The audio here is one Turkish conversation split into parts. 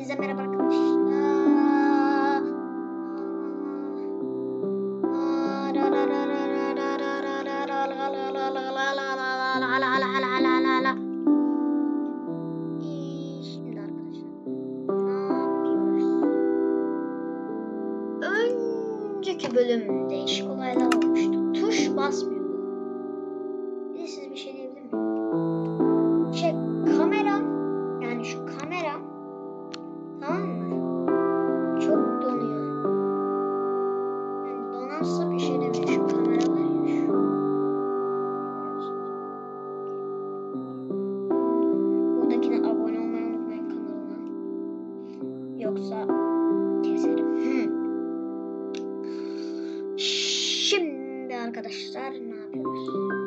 Hepinize merhaba arkadaşlar. Ee, Buradakine abone olmayı unutmayın kanalıma. Yoksa keserim. Şimdi arkadaşlar ne yapıyoruz?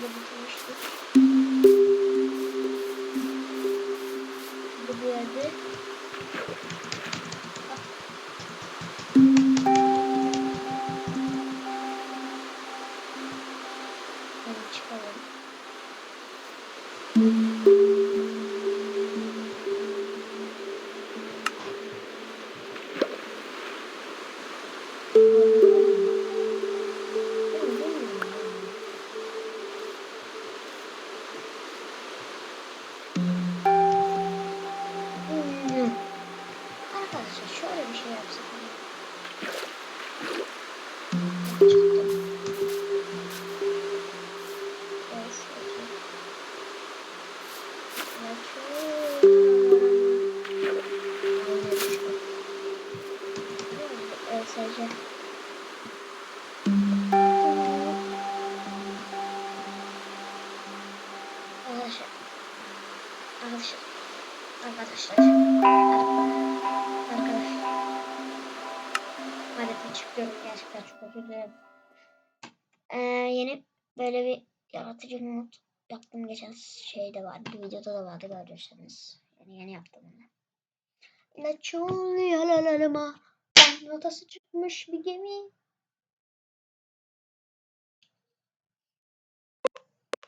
De bitirmiştik. Bir yerde. Hadi çıkalım. Hadi çıkıyorum gerçekten çok özür dilerim. Ee, yeni böyle bir yaratıcı mod yaptım geçen şeyde vardı. Videoda da vardı görürseniz. Yani yeni yaptım onu. Ne çoluyor lalalama. Notası çıkmış bir gemi.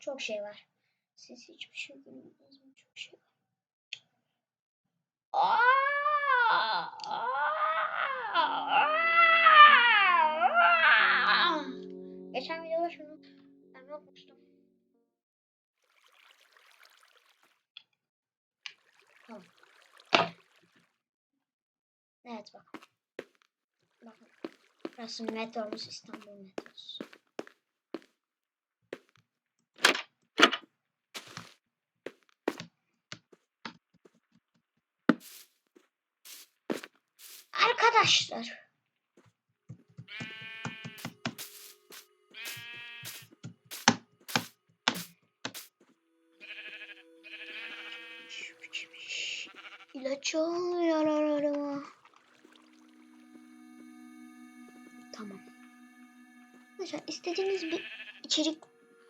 Çok şey var. Siz hiçbir şey bilmiyorsunuz? Çok şey Tamam. Evet bakın. Bakın. Burası metromuz İstanbul metrosu. Arkadaşlar. İlaç alıyor arama. Tamam. Arkadaşlar istediğiniz bir içerik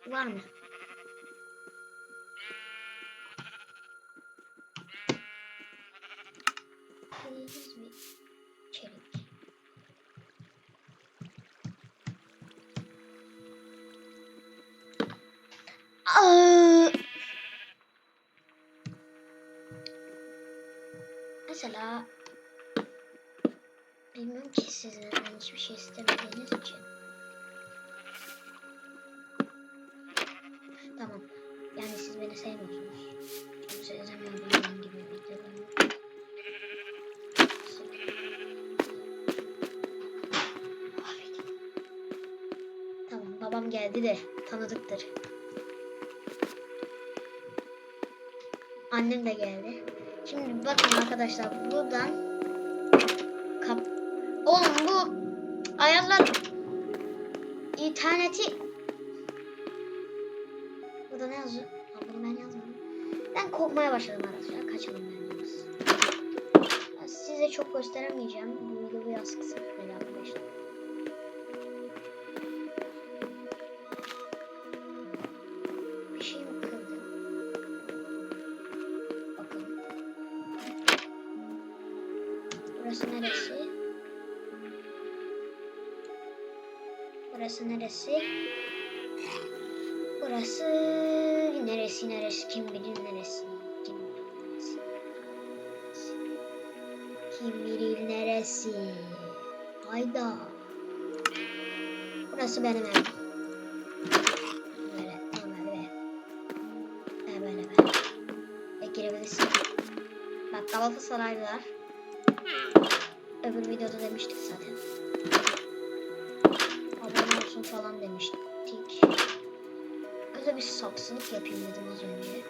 var mı? İstediğiniz bir içerik. Aa! bilmiyorum ki sizlerden hiçbir şey istemediğiniz için. Tamam. Yani siz beni sevmiyorsunuz. Kimse izlemiyor benim gibi videolarımı. Tamam babam geldi de tanıdıktır. Annem de geldi. Şimdi bakın arkadaşlar buradan kap Oğlum bu ayarlar interneti Burada ne yazıyor? Bunu ben yazmadım. Ben korkmaya başladım arkadaşlar. Kaçalım ben biraz. Ben size çok gösteremeyeceğim. Bu video biraz kısa. Böyle arkadaşlar. Bir şey mi kırdım? Bakalım. Burası neresi? Burası neresi? Burası neresi neresi? Kim bilir neresi? Kim bilir neresi? Kim bilir neresi? Hayda. Burası benim evim. Böyle normal be be böyle be e, girebilirsin. Bak Galatasaraylılar öbür videoda demiştik zaten falan demiştik Öyle bir saksılık yapayım dedim az önce.